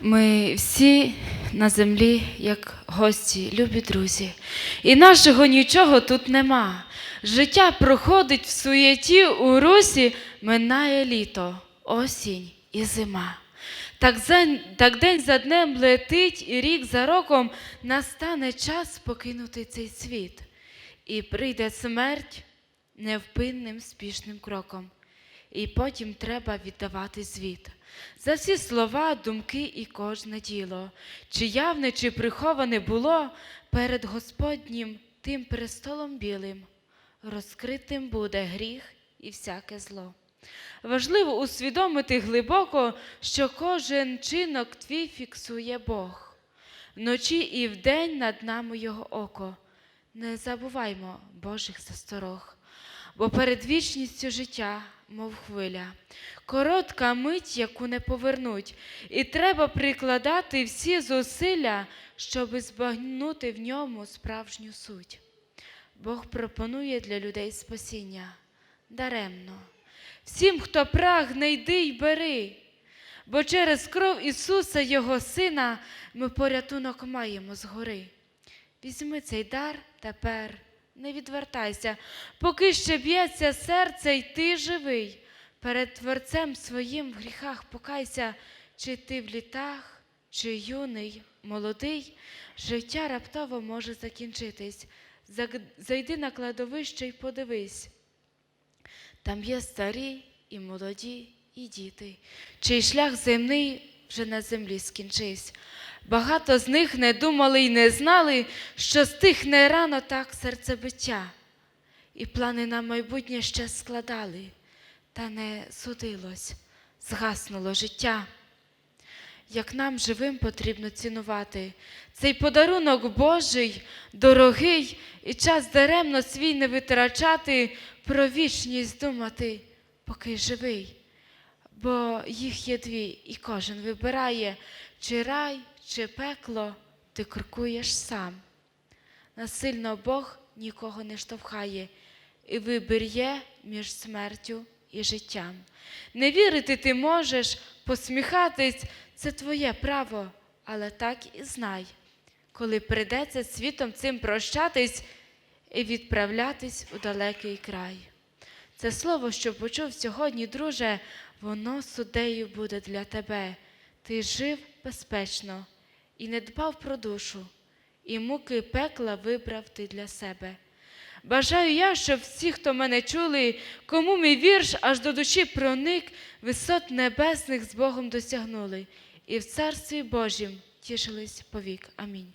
Ми всі на землі, як гості, любі друзі, і нашого нічого тут нема. Життя проходить в суєті у русі, минає літо, осінь і зима. Так, за, так день за днем летить, і рік за роком настане час покинути цей світ, і прийде смерть невпинним спішним кроком. І потім треба віддавати звіт за всі слова, думки і кожне діло, чи явне, чи приховане було перед Господнім тим престолом білим, розкритим буде гріх і всяке зло. Важливо усвідомити глибоко, що кожен чинок твій фіксує Бог. Вночі і вдень над нами Його око. Не забуваймо Божих засторог, бо перед вічністю життя, мов хвиля, коротка мить, яку не повернуть, і треба прикладати всі зусилля, щоби збагнути в ньому справжню суть. Бог пропонує для людей спасіння даремно. Всім, хто прагне, йди й бери, бо через кров Ісуса, Його Сина, ми порятунок маємо згори. Візьми цей дар тепер, не відвертайся, поки ще б'ється серце, й ти живий. Перед Творцем своїм в гріхах покайся, чи ти в літах, чи юний, молодий, життя раптово може закінчитись. Зайди на кладовище й подивись. Там є старі і молоді, і діти, чий шлях земний вже на землі скінчився. Багато з них не думали й не знали, що стихне рано так серцебиття, і плани на майбутнє ще складали, та не судилось, згаснуло життя. Як нам живим потрібно цінувати цей подарунок Божий, дорогий, і час даремно свій не витрачати, про вічність думати, поки живий. Бо їх є дві, і кожен вибирає, чи рай, чи пекло, ти крокуєш сам. Насильно Бог нікого не штовхає, і вибір є між смертю і життям. Не вірити ти можеш, посміхатись це твоє право, але так і знай, коли прийдеться світом цим прощатись і відправлятись у далекий край. Це слово, що почув сьогодні, друже, воно судею буде для тебе. Ти жив безпечно і не дбав про душу, і муки пекла вибрав ти для себе. Бажаю я, щоб всі, хто мене чули, кому мій вірш аж до душі проник, висот небесних з Богом досягнули, і в Царстві Божім тішились повік. Амінь.